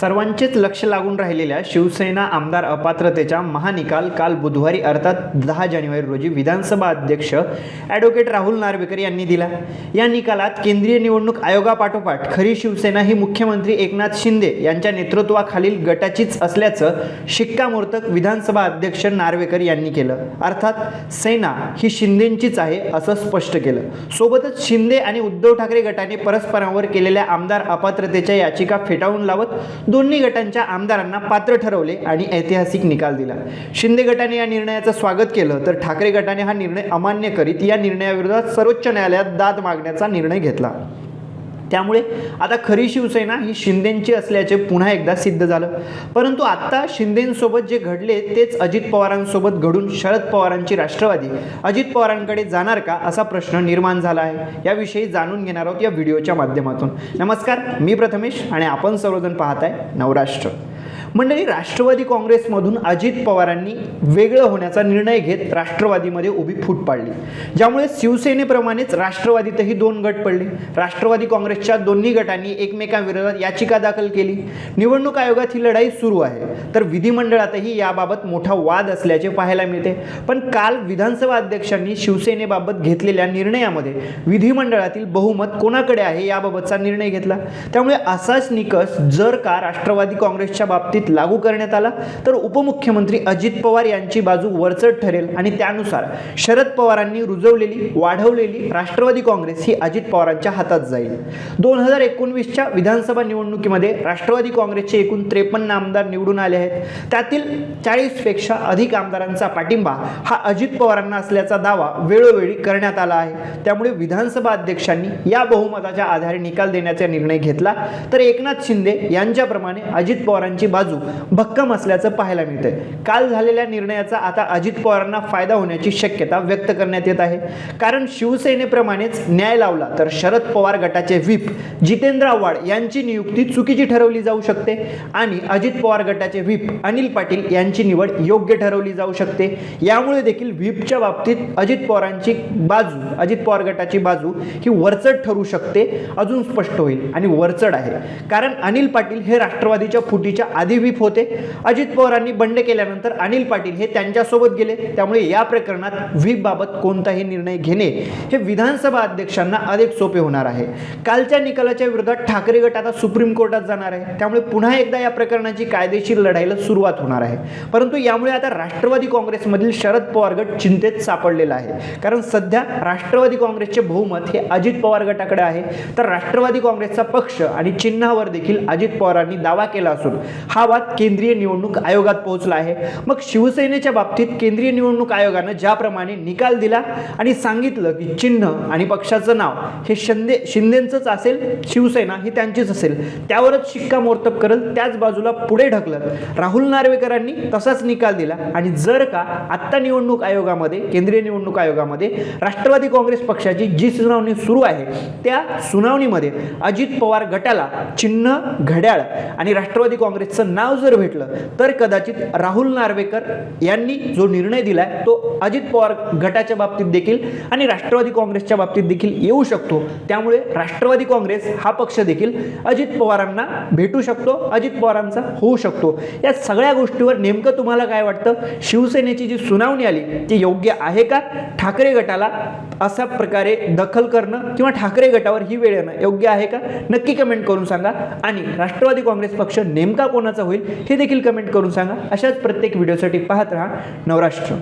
सर्वांचेच लक्ष लागून राहिलेल्या शिवसेना आमदार अपात्रतेच्या महानिकाल काल बुधवारी अर्थात दहा जानेवारी रोजी विधानसभा अध्यक्ष ॲडव्होकेट राहुल नार्वेकर यांनी दिला. या निकालात केंद्रीय निवडणूक आयोगापाठोपाठ खरी शिवसेना ही मुख्यमंत्री एकनाथ शिंदे यांच्या नेतृत्वाखालील गटाचीच असल्याचं शिक्कामोर्तक विधानसभा अध्यक्ष नार्वेकर यांनी केलं. अर्थात सेना ही शिंदेंचीच आहे असं स्पष्ट केलं. सोबतच शिंदे आणि उद्धव ठाकरे गटाने परस्परांवर केलेल्या आमदार अपात्रतेच्या याचिका फेटाळून लावत दोन्ही गटांच्या आमदारांना पात्र ठरवले आणि ऐतिहासिक निकाल दिला. शिंदे गटाने या निर्णयाचं स्वागत केलं तर ठाकरे गटाने हा निर्णय अमान्य करीत या निर्णयाविरोधात सर्वोच्च न्यायालयात दाद मागण्याचा निर्णय घेतला. त्यामुळे आता खरी शिवसेना ही शिंदेंची असल्याचे पुन्हा एकदा सिद्ध झालं. परंतु आत्ता शिंदेंसोबत जे घडले तेच अजित पवारांसोबत घडून शरद पवारांची राष्ट्रवादी. अजित पवारांकडे जाणार का असा प्रश्न निर्माण झाला आहे याविषयी जाणून घेणार आहोत या व्हिडिओच्या माध्यमातून. नमस्कार मी प्रथमेश आणि आपण सर्वजण पाहताय नवराष्ट्र. मंडळी राष्ट्रवादी काँग्रेसमधून अजित पवारांनी वेगळं होण्याचा निर्णय घेत राष्ट्रवादीमध्ये उभी फूट पाडली. ज्यामुळे शिवसेनेप्रमाणेच राष्ट्रवादीतही दोन गट पडले. राष्ट्रवादी काँग्रेसच्या दोन्ही गटांनी एकमेकांविरोधात याचिका दाखल केली. निवडणूक आयोगात ही लढाई सुरू आहे. तर विधिमंडळातही याबाबत मोठा वाद असल्याचे पाहायला मिळते. पण काल विधानसभा अध्यक्षांनी शिवसेनेबाबत घेतलेल्या निर्णयामध्ये विधिमंडळातील बहुमत कोणाकडे आहे याबाबतचा निर्णय घेतला. त्यामुळे असाच निकष जर का राष्ट्रवादी काँग्रेसच्या बाबतीत लागू करण्यात आला तर उपमुख्यमंत्री अजित पवार यांची बाजू वरचढ ठरेल. आणि त्यानुसार शरद पवारांनी रुजवलेली वाढवलेली राष्ट्रवादी काँग्रेस ही अजित पवारांच्या हातात जाईल. दोन हजार एकोणवीसच्या विधानसभा निवडणुकीमध्ये राष्ट्रवादी काँग्रेसचे एकूण त्रेपन्न आमदार निवडून आले आहेत. त्यातील चाळीसपेक्षा अधिक आमदारांचा पाठिंबा हा अजित पवारांना असल्याचा दावा वेळोवेळी करण्यात आला आहे. त्यामुळे विधानसभा अध्यक्षांनी या बहुमताच्या आधारे निकाल देण्याचा निर्णय घेतला. तर एकनाथ शिंदे यांच्याप्रमाणे अजित पवारांची बाजू भक्कम असल्याचं पाहायला मिळतंय. काल झालेल्या निर्णयाचा आता अजित पवारांना फायदा होण्याची शक्यता व्यक्त करण्यात येत आहे. कारण शिवसेनेप्रमाणेच न्याय लावला तर शरद पवार गटाचे व्हीप जितेंद्र आव्हाड यांची नियुक्ती चुकीची ठरवली जाऊ शकते आणि अजित पवार गटाचे व्हीप अनिल पाटील यांची निवड योग्य ठरवली जाऊ शकते. यामुळे देखील व्हीपच्या बाबतीत अजित पवारांची बाजू अजित पवार गटाची बाजू ही वरचढ ठरू शकते अजून स्पष्ट होईल. आणि वरचढ आहे. कारण अनिल पाटील हे राष्ट्रवादीच्या फुटीच्या आधी व्हीप होते. अजित पवारांनी बंड केल्यानंतर अनिल पाटील हे त्यांच्यासोबत गेले. त्यामुळे या प्रकरणात व्हीपबाबत कोणताही निर्णय घेणे हे विधानसभा अध्यक्षांना अधिक सोपे होणार आहे. कालच्या निकालाच्या विरोधात ठाकरे गट आता सुप्रीम कोर्टात जाणार आहे. त्यामुळे पुन्हा एकदा या प्रकरणाची कायदेशीर लढाईला सुरुवात होणार आहे. परंतु यामुळे आता राष्ट्रवादी काँग्रेसमधील शरद पवार गट चिंतेत सापडलेला आहे. कारण सध्या राष्ट्रवादी काँग्रेसचे बहुमत हे अजित पवार गटाकडे आहे. तर राष्ट्रवादी काँग्रेसचा पक्ष आणि चिन्हावर देखील अजित पवारांनी दावा केला असून हा वाद केंद्रीय निवडणूक आयोगात पोहोचला आहे. मग शिवसेनेच्या बाबतीत केंद्रीय निवडणूक आयोगानं ज्याप्रमाणे निकाल दिला आणि सांगितलं की चिन्ह आणि पक्षाचं नाव हे शिंदे शिंदेंचंच असेल शिवसेना ही त्यांचीच असेल. त्यावरच शिक्कामोर्तब करल त्याच बाजूला पुढे ढकलत. राहुल नार्वेकरांनी तसाच निकाल दिला आणि जर का आत्ता निवडणूक आयोगामध्ये केंद्रीय निवडणूक आयोगामध्ये राष्ट्रवादी काँग्रेस पक्षाची जी सुनावणी सुरू आहे त्या सुनावणीमध्ये अजित पवार गटाला चिन्ह घड्याळ आणि राष्ट्रवादी काँग्रेसचं नाव जर भेटलं तर कदाचित राहुल नार्वेकर यांनी जो निर्णय दिलाय तो अजित पवार गटाच्या बाबतीत देखील आणि राष्ट्रवादी काँग्रेसच्या बाबतीत देखील येऊ शकतो. त्यामुळे राष्ट्रवादी काँग्रेस हा पक्ष देखील अजित पवारांना भेटू शकतो अजित पवारांचा होऊ शकतो. या सगळ्या गोष्टीवर नेमकं तुम्हाला काय वाटतं? शिवसेनेची जी सुनावणी आली ती योग्य आहे का? ठाकरे गटाला अशा प्रकारे दखल करणं किंवा ठाकरे गटावर ही वेळ येणं योग्य आहे का? नक्की कमेंट करून सांगा. आणि राष्ट्रवादी काँग्रेस पक्ष नेमका कोणाचा होईल हे देखील कमेंट करून सांगा. अशाच प्रत्येक व्हिडिओसाठी पाहत राहा नवराष्ट्र.